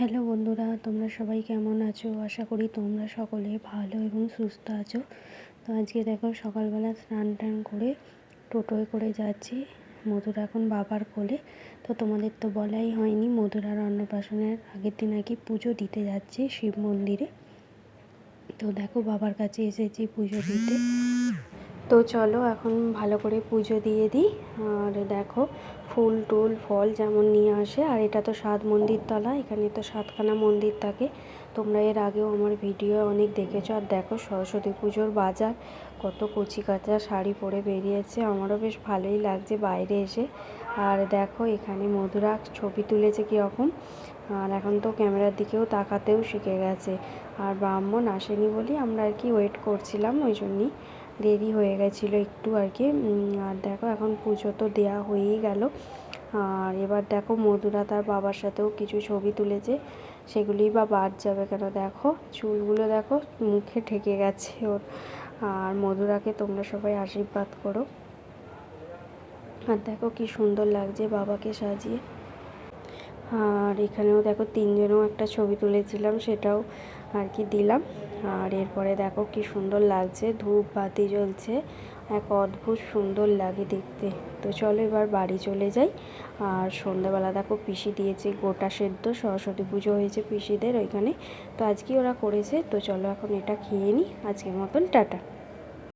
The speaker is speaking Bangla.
হ্যালো বন্ধুরা, তোমরা সবাই কেমন আছো? আশা করি তোমরা সকলে ভালো এবং সুস্থ আছো। তো আজকে দেখো, সকালবেলা স্নান টান করে টোটোয় করে যাচ্ছি মধুরা এখন বাবার কোলে। তো তোমাদের তো বলাই হয়নি মধুরার অন্নপ্রাশনের আগের দিন আর কি পুজো দিতে যাচ্ছে শিব মন্দিরে। তো দেখো, বাবার কাছে এসেছি পুজো দিতে। তো চলো এখন ভালো করে পুজো দিয়ে দিই। আর দেখো, ফুল টুল, ফল যেমন নিয়ে আসে, আর এটা তো সাত মন্দির তলা, এখানে তো সাতখানা মন্দির থাকে। তোমরা এর আগেও আমার ভিডিও অনেক দেখেছ। আর দেখো, সরস্বতী পুজোর বাজার, কত কচি কাঁচা শাড়ি পরে বেরিয়েছে, আমারও বেশ ভালোই লাগছে বাইরে এসে। আর দেখো, এখানে মধুরা ছবি তুলেছে কীরকম। আর এখন তো ক্যামেরার দিকেও তাকাতেও শিখে গেছে। আর ব্রাহ্মণ আসেনি বলেই আমরা আর কি ওয়েট করছিলাম, ওই জন্যই। দেরি হয়ে গেছিল একটু আর কি। আর দেখো এখন পুজো তো দেওয়া হয়েই গেল। আর এবার দেখো মধুরা তার বাবার সাথেও কিছু ছবি তুলেছে। সেগুলিই বা বাদ যাবে কেন দেখো? চুলগুলো দেখো মুখে ঠেকে গেছে ওর। আর মধুরাকে তোমরা সবাই আশীর্বাদ করো। আর দেখো কি সুন্দর লাগছে বাবাকে সাজিয়ে। আর এখানেও দেখো তিনজনেও একটা ছবি তুলেছিলাম, সেটাও আর কি দিলাম। আর এরপরে দেখো কি সুন্দর লাগছে, ধূপ বাতি জ্বলছে, এক অদ্ভুত সুন্দর লাগে দেখতে। তো চলো এবার বাড়ি চলে যাই। আর সন্ধ্যাবেলা দেখো পিসি দিয়েছে গোটা সেদ্ধ, সরস্বতী পুজো হয়েছে পিসিদের ওইখানে। তো আজকে ওরা করেছে, তো চলো এখন এটা খেয়ে নিই। আজকের মতন টাটা।